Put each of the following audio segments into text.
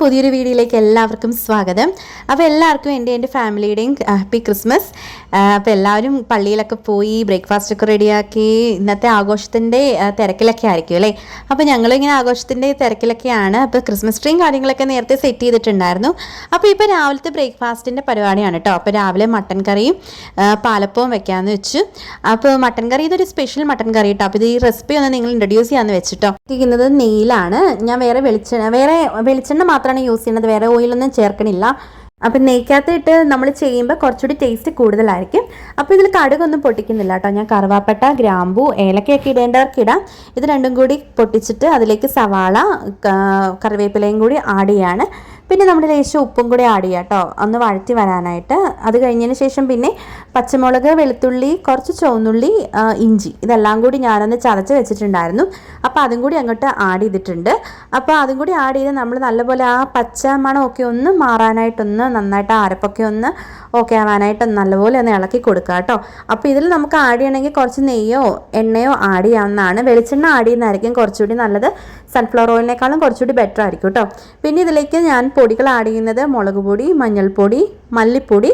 പുതിയൊരു വീഡിയോയിലേക്ക് എല്ലാവർക്കും സ്വാഗതം. അപ്പോൾ എല്ലാവർക്കും എന്റെ എന്റെ ഫാമിലിയുടെയും ഹാപ്പി ക്രിസ്മസ്. അപ്പോൾ എല്ലാവരും പള്ളിയിലൊക്കെ പോയി ബ്രേക്ക്ഫാസ്റ്റ് ഒക്കെ റെഡിയാക്കി ഇന്നത്തെ ആഘോഷത്തിന്റെ തിരക്കിലൊക്കെ ആയിരിക്കും അല്ലേ? അപ്പോൾ ഞങ്ങളിങ്ങനെ ആഘോഷത്തിന്റെ തിരക്കിലൊക്കെയാണ്. അപ്പോൾ ക്രിസ്മസ് ട്രീയും കാര്യങ്ങളൊക്കെ നേരത്തെ സെറ്റ് ചെയ്തിട്ടുണ്ടായിരുന്നു. അപ്പോൾ ഇപ്പോൾ രാവിലത്തെ ബ്രേക്ക്ഫാസ്റ്റിന്റെ പരിപാടിയാണ് കേട്ടോ അപ്പോൾ രാവിലെ മട്ടൻ കറിയും പാലപ്പവും വെക്കാമെന്ന് വെച്ചു. അപ്പോൾ മട്ടൻ കറി ഇതൊരു സ്പെഷ്യൽ മട്ടൻ കറി കേട്ടോ അപ്പോൾ ഇത് ഈ റെസിപ്പി ഒന്ന് നിങ്ങൾ ഇൻട്രൊഡ്യൂസ് ചെയ്യാമെന്ന് വെച്ചിട്ടോ. ഇരിക്കുന്നത് നെയ്യിലാണ്. ഞാൻ വേറെ വെളിച്ചെണ്ണ വേറെ വെളിച്ചെണ്ണ മാത്രമാണ് യൂസ് ചെയ്യുന്നത്. വേറെ ഓയിലൊന്നും ചേർക്കണില്ല. അപ്പം നെയ്ക്കകത്ത് ഇട്ട് നമ്മൾ ചെയ്യുമ്പോൾ കുറച്ചുകൂടി ടേസ്റ്റ് കൂടുതലായിരിക്കും. അപ്പോൾ ഇതിൽ കടുകൊന്നും പൊട്ടിക്കുന്നില്ല കേട്ടോ. ഞാൻ കറുവാപ്പട്ട ഗ്രാമ്പു ഏലക്കയൊക്കെ ഇടേണ്ടവർക്ക് ഇടാം. ഇത് രണ്ടും കൂടി പൊട്ടിച്ചിട്ട് അതിലേക്ക് സവാള കറിവേപ്പിലയും കൂടി ആഡ് ചെയ്യാണ്. പിന്നെ നമ്മൾ ലേശം ഉപ്പും കൂടി ആഡ് ചെയ്യാം കേട്ടോ ഒന്ന് വഴറ്റി വരാനായിട്ട്. അത് കഴിഞ്ഞതിന് ശേഷം പിന്നെ പച്ചമുളക് വെളുത്തുള്ളി കുറച്ച് ചുവന്നുള്ളി ഇഞ്ചി. ഇതെല്ലാം കൂടി ഞാനൊന്ന് ചതച്ച് വെച്ചിട്ടുണ്ടായിരുന്നു. അപ്പോൾ അതും കൂടി അങ്ങോട്ട് ആഡ് ചെയ്തിട്ടുണ്ട്. അപ്പോൾ അതും കൂടി ആഡ് ചെയ്ത് നമ്മൾ നല്ലപോലെ ആ പച്ച മണമൊക്കെ ഒന്ന് മാറാനായിട്ടൊന്ന് നന്നായിട്ട് അരപ്പൊക്കെ ഒന്ന് ഓക്കെ ആവാനായിട്ട് നല്ലപോലെ ഒന്ന് ഇളക്കി കൊടുക്കുക കേട്ടോ അപ്പോൾ ഇതിൽ നമുക്ക് ആഡ് ചെയ്യണമെങ്കിൽ കുറച്ച് നെയ്യോ എണ്ണയോ ആഡ് ചെയ്യാവുന്നതാണ്. വെളിച്ചെണ്ണ ആഡ് ചെയ്യുന്നതായിരിക്കും കുറച്ചുകൂടി നല്ലത്. സൺഫ്ലവർ ഓയിലിനേക്കാളും കുറച്ചുകൂടി ബെറ്റർ ആയിരിക്കും കേട്ടോ പിന്നെ ഇതിലേക്ക് ഞാൻ പൊടികൾ ആഡ് ചെയ്യുന്നത് മുളക് പൊടി മഞ്ഞൾപ്പൊടി മല്ലിപ്പൊടി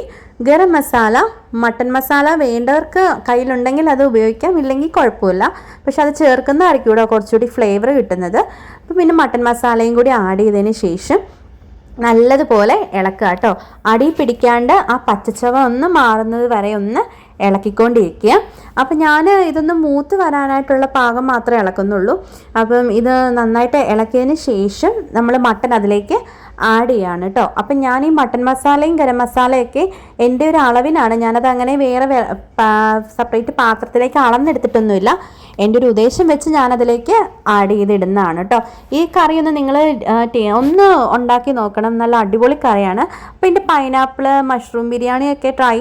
ഗരം മസാല മട്ടൻ മസാല വേണ്ടവർക്ക് കയ്യിലുണ്ടെങ്കിൽ അത് ഉപയോഗിക്കാം ഇല്ലെങ്കിൽ കുഴപ്പമില്ല. പക്ഷെ അത് ചേർക്കുന്നതായിരിക്കും ഇവിടെ കുറച്ചുകൂടി ഫ്ലേവർ കിട്ടുന്നത്. അപ്പോൾ പിന്നെ മട്ടൻ മസാലയും കൂടി ആഡ് ചെയ്തതിന് ശേഷം നല്ലതുപോലെ ഇളക്കുക കേട്ടോ അടി പിടിക്കാണ്ട് ആ പച്ചച്ചവ ഒന്ന് മാറുന്നത് വരെ ഒന്ന് ഇളക്കിക്കൊണ്ടിരിക്കുക. അപ്പം ഞാൻ ഇതൊന്ന് മൂത്ത് വരാനായിട്ടുള്ള പാകം മാത്രമേ ഇളക്കുന്നുള്ളൂ. അപ്പം ഇത് നന്നായിട്ട് ഇളക്കിയതിന് ശേഷം നമ്മൾ മട്ടൻ അതിലേക്ക് ആഡ് ചെയ്യാണ് കേട്ടോ അപ്പം ഞാൻ ഈ മട്ടൻ മസാലയും ഗരം മസാലയൊക്കെ എന്റെ ഒരു അളവിനാണ്. ഞാനത് അങ്ങനെ വേറെ സെപ്പറേറ്റ് പാത്രത്തിലേക്ക് അളന്നെടുത്തിട്ടൊന്നുമില്ല. എന്റെ ഒരു ഉദ്ദേശം വെച്ച് ഞാനതിലേക്ക് ആഡ് ചെയ്തിടുന്നതാണ് കേട്ടോ ഈ കറി ഒന്ന് നിങ്ങൾ ഒന്ന് ഉണ്ടാക്കി നോക്കണം. നല്ല അടിപൊളി കറിയാണ്. അപ്പോൾ എന്റെ പൈനാപ്പിൾ മഷ്റൂം ബിരിയാണിയൊക്കെ ട്രൈ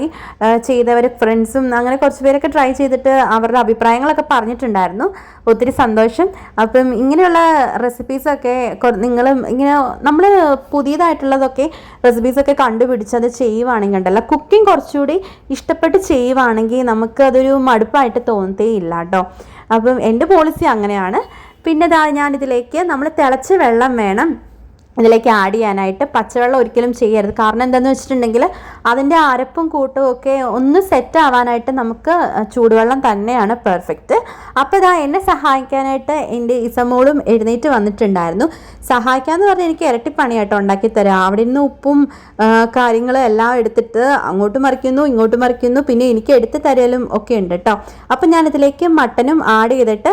ചെയ്തവർ ഫ്രണ്ട്സും അങ്ങനെ കുറച്ച് പേരൊക്കെ ട്രൈ ചെയ്തിട്ട് അവരുടെ അഭിപ്രായങ്ങളൊക്കെ പറഞ്ഞിട്ടുണ്ടായിരുന്നു. ഒത്തിരി സന്തോഷം. അപ്പം ഇങ്ങനെയുള്ള റെസിപ്പീസൊക്കെ നിങ്ങളും ഇങ്ങനെ നമ്മൾ പുതിയതായിട്ടുള്ളതൊക്കെ റെസിപ്പീസൊക്കെ കണ്ടുപിടിച്ച് അത് ചെയ്യുവാണെങ്കിൽ ഉണ്ടല്ലോ കുക്കിംഗ് കുറച്ചുകൂടി ഇഷ്ടപ്പെട്ട് ചെയ്യുവാണെങ്കിൽ നമുക്ക് അതൊരു മടുപ്പായിട്ട് തോന്നത്തേ ഇല്ല കേട്ടോ. അപ്പം എന്റെ പോളിസി അങ്ങനെയാണ്. പിന്നെ ഞാനിതിലേക്ക് നമ്മൾ തിളച്ച വെള്ളം വേണം. ഇതിലേക്ക് ആഡ് ചെയ്യാനായിട്ട് പച്ചവെള്ളം ഒരിക്കലും ചെയ്യരുത്. കാരണം എന്താണെന്ന് വെച്ചിട്ടുണ്ടെങ്കിൽ അതിന്റെ അരപ്പും കൂട്ടും ഒക്കെ ഒന്ന് സെറ്റ് ആവാനായിട്ട് നമുക്ക് ചൂടുവെള്ളം തന്നെയാണ് പെർഫെക്റ്റ് അപ്പോൾ ഇതാ എന്നെ സഹായിക്കാനായിട്ട് എന്റെ ഇസമോളും എഴുന്നേറ്റ് വന്നിട്ടുണ്ടായിരുന്നു. സഹായിക്കാമെന്ന് പറഞ്ഞാൽ എനിക്ക് ഇരട്ടിപ്പണിയായിട്ട് ഉണ്ടാക്കി തരാം. അവിടെ നിന്ന് ഉപ്പും കാര്യങ്ങളും എല്ലാം എടുത്തിട്ട് അങ്ങോട്ട് മറിക്കുന്നു ഇങ്ങോട്ട് മറിക്കുന്നു. പിന്നെ എനിക്ക് എടുത്ത് തരലും ഒക്കെ ഉണ്ട് കേട്ടോ അപ്പം ഞാനിതിലേക്ക് മട്ടനും ആഡ് ചെയ്തിട്ട്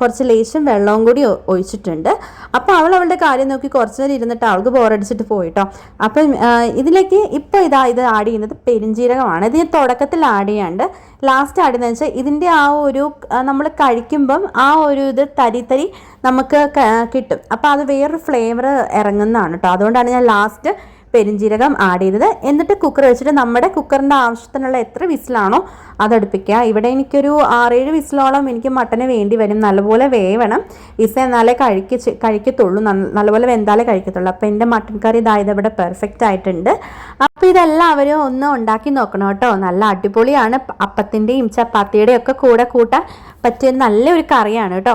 കുറച്ച് ലേശം വെള്ളവും കൂടി ഒഴിച്ചിട്ടുണ്ട്. അപ്പോൾ അവൾ അവളുടെ കാര്യം നോക്കി കുറച്ച് നേരം ഇരുന്നിട്ട് അവൾക്ക് ബോറടിച്ചിട്ട് പോയിട്ടോ. അപ്പം ഇതിലേക്ക് ഇപ്പോൾ ഇതാ ഇത് ആഡ് ചെയ്യുന്നത് പെരിഞ്ജീരകമാണ് ഇത് തുടക്കത്തിൽ ആഡ് ചെയ്യാണ്ട് ലാസ്റ്റ് ചെയ്യുന്നത് വെച്ചാൽ ഇതിന്റെ ആ ഒരു നമ്മൾ കഴിക്കുമ്പം ആ ഒരു ഇത് തരി തരി നമുക്ക് കിട്ടും. അപ്പോൾ അത് വേറൊരു ഫ്ലേവർ ഇറങ്ങുന്നതാണ് കേട്ടോ അതുകൊണ്ടാണ് ഞാൻ ലാസ്റ്റ് പെരിഞ്ജീരകം ആഡ് ചെയ്തത്. എന്നിട്ട് കുക്കർ വെച്ചിട്ട് നമ്മുടെ കുക്കറിന്റെ ആവശ്യത്തിനുള്ള എത്ര വിസിലാണോ അതടുപ്പിക്കുക. ഇവിടെ എനിക്കൊരു ആറേഴ് വിസിലോളം എനിക്ക് മട്ടന് വേണ്ടി വരും. നല്ലപോലെ വേവണം. ഇസ എന്നാലേ കഴിക്ക കഴിക്കത്തുള്ളൂ. നല്ലപോലെ വെന്താലേ കഴിക്കത്തുള്ളൂ. അപ്പോൾ എന്റെ മട്ടൻ കറി ഇതായത് ഇവിടെ പെർഫെക്റ്റ് ആയിട്ടുണ്ട്. അപ്പോൾ ഇതെല്ലാവരും ഒന്ന് ഉണ്ടാക്കി നോക്കണം കേട്ടോ. നല്ല അടിപൊളിയാണ്. അപ്പത്തിന്റെയും ചപ്പാത്തിയുടെയും ഒക്കെ കൂടെ കൂട്ടാൻ പറ്റിയ നല്ലൊരു കറിയാണ് കേട്ടോ.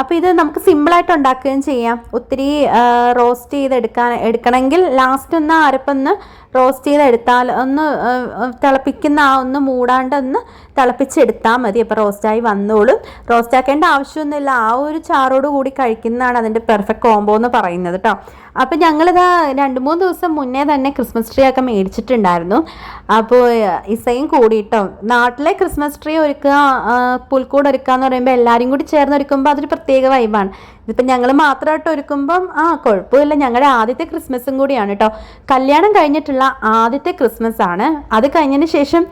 അപ്പോൾ ഇത് നമുക്ക് സിമ്പിളായിട്ട് ഉണ്ടാക്കുകയും ചെയ്യാം. ഒത്തിരി റോസ്റ്റ് ചെയ്തെടുക്കാൻ എടുക്കണമെങ്കിൽ ലാസ്റ്റ് ഒന്ന് അരപ്പൊന്ന് റോസ്റ്റ് ചെയ്തെടുത്താൽ ഒന്ന് തിളപ്പിക്കുന്ന ആ ഒന്ന് മൂടാണ്ട് ഒന്ന് തിളപ്പിച്ചെടുത്താൽ മതി. അപ്പോൾ റോസ്റ്റായി വന്നോളും. റോസ്റ്റ് ആക്കേണ്ട ആവശ്യമൊന്നുമില്ല. ആ ഒരു ചാറോട് കൂടി കഴിക്കുന്നതാണ് അതിന്റെ പെർഫെക്റ്റ് കോംബോ എന്ന് പറയുന്നത് കേട്ടോ അപ്പോൾ ഞങ്ങളിത് രണ്ട് മൂന്ന് ദിവസം മുന്നേ തന്നെ ക്രിസ്മസ് ട്രീ ഒക്കെ മേടിച്ചിട്ടുണ്ടായിരുന്നു. അപ്പോൾ ഇസയും കൂടിയിട്ടോ നാട്ടിലെ ക്രിസ്മസ് ട്രീ ഒരുക്കുക പുൽക്കൂട് ഒരുക്കുക എന്ന് പറയുമ്പോൾ എല്ലാവരും കൂടി ചേർന്ന് ഒരുക്കുമ്പോൾ അതൊരു പ്രത്യേക വൈബാണ് ഇതിപ്പോൾ ഞങ്ങൾ മാത്രമായിട്ട് ഒരുക്കുമ്പം ആ കുഴപ്പമില്ല. ഞങ്ങളുടെ ആദ്യത്തെ ക്രിസ്മസും കൂടിയാണ് കേട്ടോ കല്യാണം കഴിഞ്ഞിട്ടുള്ള ആദ്യത്തെ ക്രിസ്മസ് ആണ് അത് കഴിഞ്ഞതിന് ശേഷം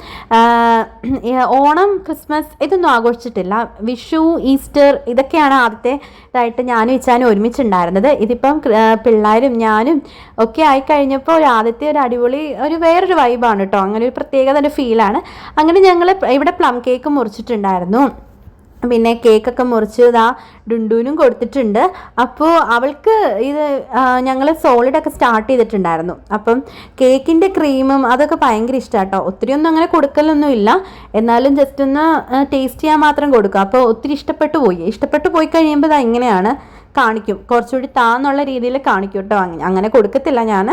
ഓണം ക്രിസ്മസ് ഇതൊന്നും ആഘോഷിച്ചിട്ടില്ല. വിഷു ഈസ്റ്റർ ഇതൊക്കെയാണ് ആദ്യത്തെ ഇതായിട്ട് ഞാനും ഇച്ചാനും ഒരുമിച്ചുണ്ടായിരുന്നത്. ഇതിപ്പം പിള്ളേരും ഞാനും ഒക്കെ ആയി കഴിഞ്ഞപ്പോൾ ഒരു ആദ്യത്തെ ഒരു അടിപൊളി ഒരു വേറൊരു വൈബാണ് കേട്ടോ അങ്ങനെ ഒരു പ്രത്യേകത ഫീലാണ് അങ്ങനെ ഞങ്ങൾ ഇവിടെ പ്ലം കേക്ക് മുറിച്ചിട്ടുണ്ടായിരുന്നു. പിന്നെ കേക്കൊക്കെ മുറിച്ച് ഇതാ ഡുണ്ടുവിനും കൊടുത്തിട്ടുണ്ട്. അപ്പോൾ അവൾക്ക് ഇത് ഞങ്ങൾ സോളിഡൊക്കെ സ്റ്റാർട്ട് ചെയ്തിട്ടുണ്ടായിരുന്നു. അപ്പം കേക്കിന്റെ ക്രീമും അതൊക്കെ ഭയങ്കര ഇഷ്ടമാട്ടോ ഒത്തിരി ഒന്നും അങ്ങനെ കൊടുക്കലൊന്നും ഇല്ല. എന്നാലും ജസ്റ്റ് ഒന്ന് ടേസ്റ്റ് ചെയ്യാൻ മാത്രം കൊടുക്കുക അപ്പോൾ ഒത്തിരി ഇഷ്ടപ്പെട്ടു പോയി. ഇഷ്ടപ്പെട്ടു പോയി കഴിയുമ്പോൾ ഇത് ഇങ്ങനെയാണ് കാണിക്കും. കുറച്ചുകൂടി താന്നുള്ള രീതിയിൽ കാണിക്കും കേട്ടോ. അങ്ങനെ കൊടുക്കത്തില്ല ഞാൻ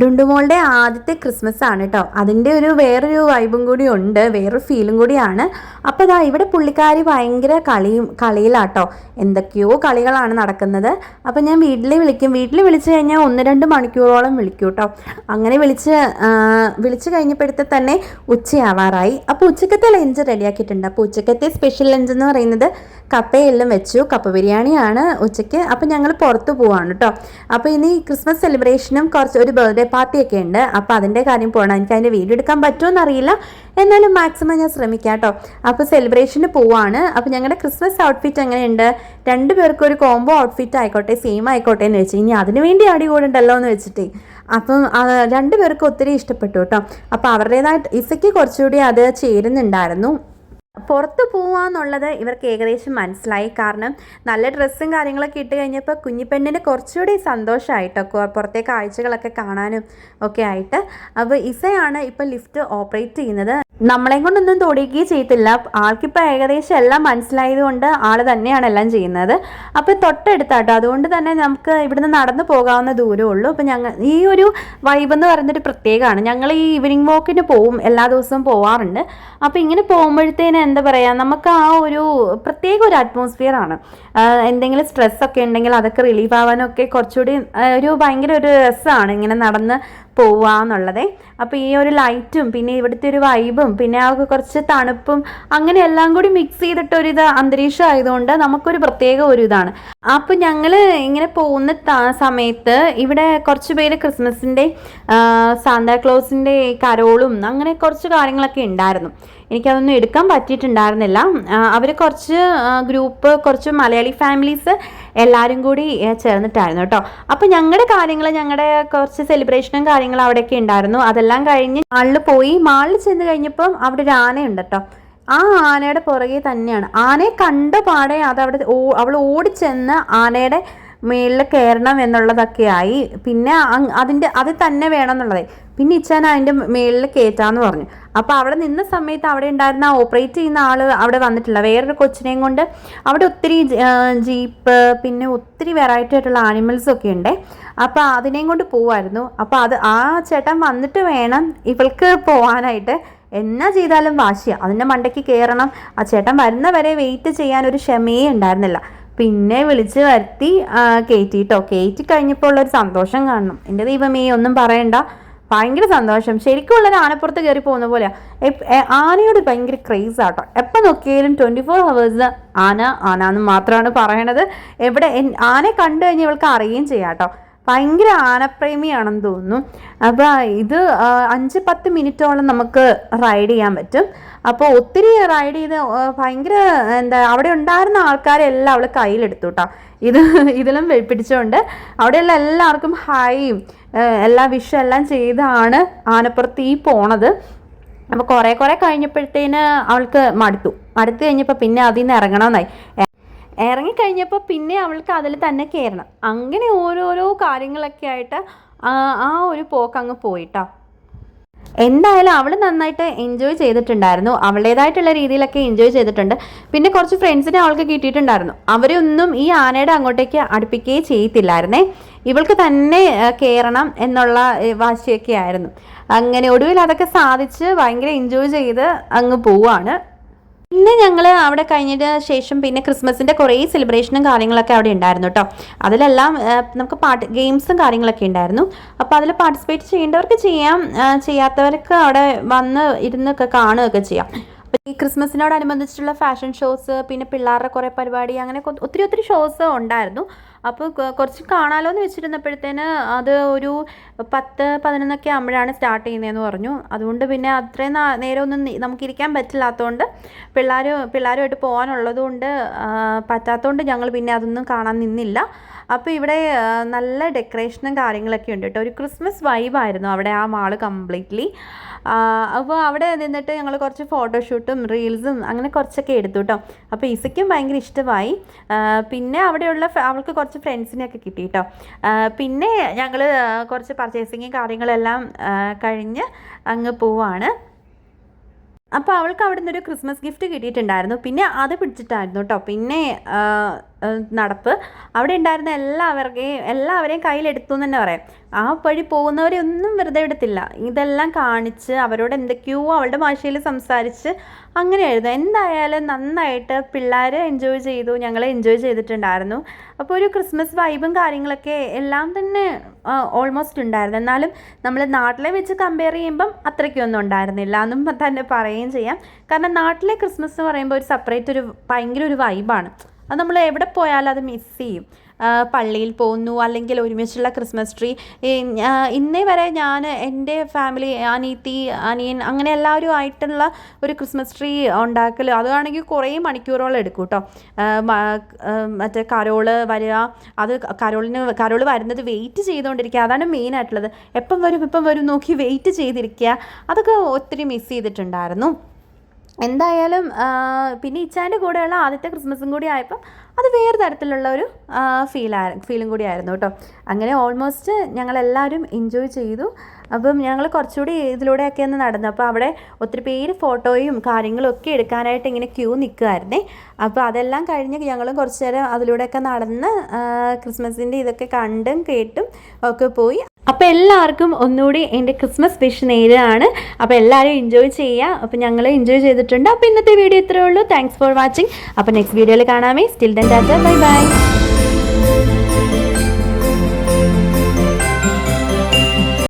ഡുണ്ടുമോളുടെ ആദ്യത്തെ ക്രിസ്മസ് ആണ് കേട്ടോ അതിന്റെ ഒരു വേറൊരു വൈബും കൂടി ഉണ്ട് വേറൊരു ഫീലും കൂടിയാണ്. അപ്പോൾ ഇതാ ഇവിടെ പുള്ളിക്കാരി ഭയങ്കര കളിയും കളിയിലാട്ടോ. എന്തൊക്കെയോ കളികളാണ് നടക്കുന്നത്. അപ്പോൾ ഞാൻ വീട്ടിൽ വിളിക്കും. വീട്ടിൽ വിളിച്ചു കഴിഞ്ഞാൽ ഒന്ന് രണ്ട് മണിക്കൂറോളം വിളിക്കും കേട്ടോ അങ്ങനെ വിളിച്ച് വിളിച്ചു കഴിഞ്ഞപ്പോഴത്തെ തന്നെ ഉച്ചയാവാറായി. അപ്പോൾ ഉച്ചക്കത്തെ ലഞ്ച് റെഡിയാക്കിയിട്ടുണ്ട്. അപ്പോൾ ഉച്ചക്കത്തെ സ്പെഷ്യൽ ലഞ്ച് എന്ന് പറയുന്നത് കപ്പയെല്ലാം വെച്ചു. കപ്പ ബിരിയാണിയാണ് ഉച്ചയ്ക്ക്. അപ്പോൾ ഞങ്ങൾ പുറത്ത് പോവാണ് കേട്ടോ അപ്പോൾ ഇനി ക്രിസ്മസ് സെലിബ്രേഷനും കുറച്ച് ഒരു ബർത്ത്ഡേ പാർട്ടിയൊക്കെ ഉണ്ട്. അപ്പോൾ അതിന്റെ കാര്യം പോകണം എനിക്ക് അതിന്റെ വീഡിയോ എടുക്കാൻ പറ്റുമോ എന്നറിയില്ല എന്നാലും മാക്സിമം ഞാൻ ശ്രമിക്കാം കേട്ടോ അപ്പോൾ സെലിബ്രേഷന് പോവാണ്. അപ്പോൾ ഞങ്ങളുടെ ക്രിസ്മസ് ഔട്ട്ഫിറ്റ് എങ്ങനെയുണ്ട്? രണ്ടു പേർക്കും ഒരു കോംബോ ഔട്ട്ഫിറ്റ് ആയിക്കോട്ടെ സെയിം ആയിക്കോട്ടെ എന്ന് വെച്ച്. ഇനി അതിന് വേണ്ടി അടി കൂടുണ്ടല്ലോ എന്ന് വെച്ചിട്ട്. അപ്പം ആ, രണ്ടു പേർക്കും ഒത്തിരി ഇഷ്ടപ്പെട്ടു കേട്ടോ അപ്പോൾ അവരുടേതായിട്ട് ഇസയ്ക്ക് കുറച്ചുകൂടി അത് ചേരുന്നുണ്ടായിരുന്നു. പുറത്ത് പോവാന്നുള്ളത് ഇവർക്ക് ഏകദേശം മനസ്സിലായി. കാരണം നല്ല ഡ്രസ്സും കാര്യങ്ങളൊക്കെ ഇട്ട് കഴിഞ്ഞപ്പോൾ കുഞ്ഞിപ്പെണ്ണിന് കുറച്ചുകൂടി സന്തോഷമായിട്ടോ പുറത്തെ കാഴ്ചകളൊക്കെ കാണാനും ഒക്കെ ആയിട്ട്. അപ്പോൾ ഇസയാണ് ഇപ്പോൾ ലിഫ്റ്റ് ഓപ്പറേറ്റ് ചെയ്യുന്നത്. നമ്മളെ കൊണ്ടൊന്നും തൊടിക്കുകയും ചെയ്യത്തില്ല. ആൾക്കിപ്പോൾ ഏകദേശം എല്ലാം മനസ്സിലായതുകൊണ്ട് ആൾ തന്നെയാണ് എല്ലാം ചെയ്യുന്നത്. അപ്പോൾ തൊട്ടടുത്താട്ടോ അതുകൊണ്ട് തന്നെ നമുക്ക് ഇവിടുന്ന് നടന്നു പോകാവുന്ന ദൂരമേ ഉള്ളൂ. അപ്പോൾ ഞങ്ങൾ ഈ ഒരു വൈബ് എന്ന് പറയുന്നൊരു പ്രത്യേകമാണ്. ഞങ്ങൾ ഈ ഈവനിങ് വാക്കിന് പോവും എല്ലാ ദിവസവും പോവാറുണ്ട്. അപ്പോൾ ഇങ്ങനെ പോകുമ്പോഴത്തേന് എന്താ പറയുക നമുക്ക് ആ ഒരു പ്രത്യേക ഒരു അറ്റ്മോസ്ഫിയർ ആണ്. എന്തെങ്കിലും സ്ട്രെസ്സൊക്കെ ഉണ്ടെങ്കിൽ അതൊക്കെ റിലീഫ് ആവാനൊക്കെ കുറച്ചുകൂടി ഒരു ഭയങ്കര ഒരു രസമാണ് ഇങ്ങനെ നടന്ന് പോവുക എന്നുള്ളത് അപ്പോൾ ഈ ഒരു ലൈറ്റും പിന്നെ ഇവിടുത്തെ ഒരു വൈബും പിന്നെ ആ കുറച്ച് തണുപ്പും അങ്ങനെ എല്ലാം കൂടി മിക്സ് ചെയ്തിട്ടൊരിത് അന്തരീക്ഷം ആയതുകൊണ്ട് നമുക്കൊരു പ്രത്യേക ഒരു ഇതാണ്. അപ്പോൾ ഞങ്ങൾ ഇങ്ങനെ പോകുന്ന സമയത്ത് ഇവിടെ കുറച്ച് പേര് ക്രിസ്മസിന്റെ സാന്താക്ലോസിന്റെ കരോളും അങ്ങനെ കുറച്ച് കാര്യങ്ങളൊക്കെ ഉണ്ടായിരുന്നു. എനിക്കതൊന്നും എടുക്കാൻ പറ്റിയിട്ടുണ്ടായിരുന്നില്ല. അവർ കുറച്ച് ഗ്രൂപ്പ് കുറച്ച് മലയാളി ഫാമിലീസ് എല്ലാവരും കൂടി ചേർന്നിട്ടായിരുന്നു കേട്ടോ അപ്പോൾ ഞങ്ങളുടെ കാര്യങ്ങൾ ഞങ്ങളുടെ കുറച്ച് സെലിബ്രേഷനും കാര്യങ്ങളും അവിടെയൊക്കെ ഉണ്ടായിരുന്നു അതെല്ലാം കഴിഞ്ഞ് മാളിൽ പോയി. മാളിൽ ചെന്ന് കഴിഞ്ഞപ്പം അവിടെ ഒരു ആനയുണ്ട് കേട്ടോ ആ ആനയുടെ പുറകെ തന്നെയാണ്. ആനയെ കണ്ട പാടെ അത് അവിടെ അവൾ ഓടിച്ചെന്ന് ആനയുടെ മേളിൽ കയറണം എന്നുള്ളതൊക്കെ ആയി. പിന്നെ അതിന്റെ അത് തന്നെ വേണം എന്നുള്ളതേ. പിന്നെ ഇച്ചാൻ അതിന്റെ മേളിൽ കയറ്റാന്ന് പറഞ്ഞു. അപ്പോൾ അവിടെ നിന്ന സമയത്ത് അവിടെ ഉണ്ടായിരുന്ന ഓപ്പറേറ്റ് ചെയ്യുന്ന ആൾ അവിടെ വന്നിട്ടില്ല. വേറൊരു കൊച്ചിനെയും കൊണ്ട് അവിടെ ഒത്തിരി ജീപ്പ് പിന്നെ ഒത്തിരി വെറൈറ്റി ആയിട്ടുള്ള ആനിമൽസ് ഒക്കെ ഉണ്ട്. അപ്പോൾ അതിനെയും കൊണ്ട് പോവായിരുന്നു. അപ്പോൾ അത് ആ ചേട്ടൻ വന്നിട്ട് വേണം ഇവൾക്ക് പോവാനായിട്ട്. എന്നാ ചെയ്താലും വാശിയാണ് അതിന്റെ മണ്ടയ്ക്ക് കയറണം ആ ചേട്ടൻ വരുന്ന വരെ വെയിറ്റ് ചെയ്യാൻ ഒരു ക്ഷമയേ ഉണ്ടായിരുന്നില്ല. പിന്നെ വിളിച്ച് വരുത്തി കയറ്റി കേട്ടോ കയറ്റി കഴിഞ്ഞപ്പോൾ ഉള്ളൊരു സന്തോഷം കാണണം. എന്റെ ദൈവമേ ഒന്നും പറയണ്ട. ഭയങ്കര സന്തോഷം. ശരിക്കും ഉള്ളൊരു ആനപ്പുറത്ത് കയറി പോകുന്ന പോലെയാണ് ആനയോട് ഭയങ്കര ക്രേസ് ആട്ടോ. എപ്പോൾ നോക്കിയാലും ട്വന്റി ഫോർ ഹവേഴ്സ് ആന ആന എന്ന് മാത്രമാണ് പറയണത്. എവിടെ ആനയെ കണ്ടു കഴിഞ്ഞാൽ ഇവൾക്ക് അറിയുകയും ചെയ്യാം കേട്ടോ. ഭയങ്കര ആനപ്രേമിയാണെന്ന് തോന്നുന്നു. അപ്പോൾ ഇത് അഞ്ച് പത്ത് മിനിറ്റോളം നമുക്ക് റൈഡ് ചെയ്യാൻ പറ്റും. അപ്പോൾ ഒത്തിരി റൈഡ് ചെയ്ത് ഭയങ്കര എന്താ അവിടെ ഉണ്ടായിരുന്ന ആൾക്കാരെല്ലാം അവൾ കയ്യിലെടുത്തു കേട്ടോ ഇത് ഇതിലും പിടിച്ചുകൊണ്ട് അവിടെയുള്ള എല്ലാവർക്കും ഹായും എല്ലാ വിഷും എല്ലാം ചെയ്താണ് ആനപ്പുറത്ത് ഈ പോണത്. അപ്പോൾ കുറേ കുറേ കഴിഞ്ഞപ്പോഴത്തേന് അവൾക്ക് മടുത്തു. മടുത്തു കഴിഞ്ഞപ്പോൾ പിന്നെ അതിൽ നിന്ന് ഇറങ്ങണമെന്നായി ഇറങ്ങിക്കഴിഞ്ഞപ്പോൾ പിന്നെ അവൾക്ക് അതിൽ തന്നെ കയറണം അങ്ങനെ ഓരോരോ കാര്യങ്ങളൊക്കെ ആയിട്ട് ആ ഒരു പോക്ക് അങ്ങ് പോയിട്ടോ. എന്തായാലും അവൾ നന്നായിട്ട് എൻജോയ് ചെയ്തിട്ടുണ്ടായിരുന്നു. അവളുടേതായിട്ടുള്ള രീതിയിലൊക്കെ എൻജോയ് ചെയ്തിട്ടുണ്ട്. പിന്നെ കുറച്ച് ഫ്രണ്ട്സിനെ അവൾക്ക് കിട്ടിയിട്ടുണ്ടായിരുന്നു. അവരൊന്നും ഈ ആനയുടെ അങ്ങോട്ടേക്ക് അടുപ്പിക്കുകയേ ചെയ്യത്തില്ലായിരുന്നേ ഇവൾക്ക് തന്നെ കയറണം എന്നുള്ള വാശിയൊക്കെ ആയിരുന്നു അങ്ങനെ ഒടുവിൽ അതൊക്കെ സാധിച്ച് ഭയങ്കര എൻജോയ് ചെയ്ത് അങ്ങ് പോവാണ്. പിന്നെ ഞങ്ങൾ അവിടെ കഴിഞ്ഞിട്ട് ശേഷം പിന്നെ ക്രിസ്മസിന്റെ കുറേ സെലിബ്രേഷനും കാര്യങ്ങളൊക്കെ അവിടെ ഉണ്ടായിരുന്നു കേട്ടോ അതിലെല്ലാം നമുക്ക് പാട്ട് ഗെയിംസും കാര്യങ്ങളൊക്കെ ഉണ്ടായിരുന്നു. അപ്പോൾ അതിൽ പാർട്ടിസിപ്പേറ്റ് ചെയ്യേണ്ടവർക്ക് ചെയ്യാം ചെയ്യാത്തവർക്ക് അവിടെ വന്ന് ഇരുന്നൊക്കെ കാണുകയൊക്കെ ചെയ്യാം. ഈ ക്രിസ്മസിനോടനുബന്ധിച്ചിട്ടുള്ള ഫാഷൻ ഷോസ് പിന്നെ പിള്ളേരുടെ കുറേ പരിപാടി അങ്ങനെ ഒത്തിരി ഒത്തിരി ഷോസ് ഉണ്ടായിരുന്നു. അപ്പോൾ കുറച്ച് കാണാലോ എന്ന് വെച്ചിരുന്നപ്പോഴത്തേന് അത് ഒരു പത്ത് പതിനൊന്നൊക്കെ ആകുമ്പോഴാണ് സ്റ്റാർട്ട് ചെയ്യുന്നതെന്ന് പറഞ്ഞു. അതുകൊണ്ട് പിന്നെ അത്രയും നേരമൊന്നും നമുക്കിരിക്കാൻ പറ്റില്ലാത്തതുകൊണ്ട് പിള്ളേർ പിള്ളേരുമായിട്ട് പോകാനുള്ളതുകൊണ്ട് പറ്റാത്തതുകൊണ്ട് ഞങ്ങൾ പിന്നെ അതൊന്നും കാണാൻ നിന്നില്ല. അപ്പോൾ ഇവിടെ നല്ല ഡെക്കറേഷനും കാര്യങ്ങളൊക്കെ ഉണ്ട് കേട്ടോ. ഒരു ക്രിസ്മസ് വൈബായിരുന്നു അവിടെ ആ മാൾ കംപ്ലീറ്റ്ലി. അപ്പോൾ അവിടെ നിന്നിട്ട് ഞങ്ങൾ കുറച്ച് ഫോട്ടോഷൂട്ടും റീൽസും അങ്ങനെ കുറച്ചൊക്കെ എടുത്തു കേട്ടോ അപ്പോൾ ഇസയ്ക്കും ഭയങ്കര ഇഷ്ടമായി. പിന്നെ അവിടെയുള്ള അവൾക്ക് കുറച്ച് ഫ്രണ്ട്സിനെയൊക്കെ കിട്ടി കേട്ടോ പിന്നെ ഞങ്ങൾ കുറച്ച് പർച്ചേസിങ്ങും കാര്യങ്ങളെല്ലാം കഴിഞ്ഞ് അങ്ങ് പോവാണ്. അപ്പോൾ അവൾക്ക് അവിടെ നിന്നൊരു ക്രിസ്മസ് ഗിഫ്റ്റ് കിട്ടിയിട്ടുണ്ടായിരുന്നു. പിന്നെ അത് പിടിച്ചിട്ടായിരുന്നു കേട്ടോ പിന്നെ നടപ്പ്. അവിടെ ഉണ്ടായിരുന്ന എല്ലാവർക്കെയും എല്ലാവരെയും കയ്യിലെടുത്തു എന്ന് തന്നെ പറയാം. ആ വഴി പോകുന്നവരെ ഒന്നും വെറുതെ വിടത്തില്ല. ഇതെല്ലാം കാണിച്ച് അവരോട് എന്തൊക്കെയോ അവളുടെ ഭാഷയിൽ സംസാരിച്ച് അങ്ങനെയായിരുന്നു എന്തായാലും നന്നായിട്ട് പിള്ളേർ എൻജോയ് ചെയ്തു. ഞങ്ങൾ എൻജോയ് ചെയ്തിട്ടുണ്ടായിരുന്നു. അപ്പോൾ ഒരു ക്രിസ്മസ് വൈബും കാര്യങ്ങളൊക്കെ എല്ലാം തന്നെ ഓൾമോസ്റ്റ് ഉണ്ടായിരുന്നു. എന്നാലും നമ്മൾ നാട്ടിലെ വെച്ച് കമ്പയർ ചെയ്യുമ്പം അത്രയ്ക്കൊന്നും ഉണ്ടായിരുന്നില്ല എന്നും തന്നെ പറയുകയും ചെയ്യാം. കാരണം നാട്ടിലെ ക്രിസ്മസ് എന്ന് പറയുമ്പോൾ ഒരു സെപ്പറേറ്റ് ഒരു ഭയങ്കര ഒരു വൈബാണ് അത് നമ്മൾ എവിടെ പോയാലും അത് മിസ് ചെയ്യും. പള്ളിയിൽ പോകുന്നു അല്ലെങ്കിൽ ഒരുമിച്ചുള്ള ക്രിസ്മസ് ട്രീ ഇന്നേ വരെ ഞാൻ എന്റെ ഫാമിലി അനീത്തി അനിയൻ അങ്ങനെ എല്ലാവരും ആയിട്ടുള്ള ഒരു ക്രിസ്മസ് ട്രീ ഉണ്ടാക്കൽ അതാണെങ്കിൽ കുറേ മണിക്കൂറോളം എടുക്കും കേട്ടോ മറ്റേ കരോൾ വരിക അത് കരോളിന് കരോൾ വരുന്നത് വെയിറ്റ് ചെയ്തുകൊണ്ടിരിക്കുക. അതാണ് മെയിൻ ആയിട്ടുള്ളത്. എപ്പം വരും എപ്പം വരും നോക്കി വെയിറ്റ് ചെയ്തിരിക്കുക. അതൊക്കെ ഒത്തിരി മിസ് ചെയ്തിട്ടുണ്ടായിരുന്നു. എന്തായാലും പിന്നെ ഇച്ചാന്റെ കൂടെയുള്ള ആദ്യത്തെ ക്രിസ്മസും കൂടി ആയപ്പം അത് വേറെ തരത്തിലുള്ള ഒരു ഫീൽ ഫീലും കൂടി ആയിരുന്നു കേട്ടോ. അങ്ങനെ ഓൾമോസ്റ്റ് ഞങ്ങളെല്ലാവരും എൻജോയ് ചെയ്തു. അപ്പം ഞങ്ങൾ കുറച്ചുകൂടി ഇതിലൂടെയൊക്കെ ഒന്ന് നടന്നു. അപ്പോൾ അവിടെ ഒത്തിരി പേര് ഫോട്ടോയും കാര്യങ്ങളും ഒക്കെ എടുക്കാനായിട്ട് ഇങ്ങനെ ക്യൂ നിൽക്കുമായിരുന്നേ അപ്പോൾ അതെല്ലാം കഴിഞ്ഞ് ഞങ്ങളും കുറച്ച് നേരം അതിലൂടെയൊക്കെ നടന്ന് ക്രിസ്മസിന്റെ ഇതൊക്കെ കണ്ടും കേട്ടും ഒക്കെ പോയി. അപ്പോൾ എല്ലാവർക്കും ഒന്നുകൂടി എന്റെ ക്രിസ്മസ് വിഷ് നേരാണ് അപ്പോൾ എല്ലാവരും എൻജോയ് ചെയ്യുക. അപ്പോൾ ഞങ്ങൾ എൻജോയ് ചെയ്തിട്ടുണ്ട്. അപ്പോൾ ഇന്നത്തെ വീഡിയോ ഇത്രയേ ഉള്ളൂ. താങ്ക്സ് ഫോർ വാച്ചിങ് അപ്പോൾ നെക്സ്റ്റ് വീഡിയോയിൽ കാണാമേ. Still then tata. Bye bye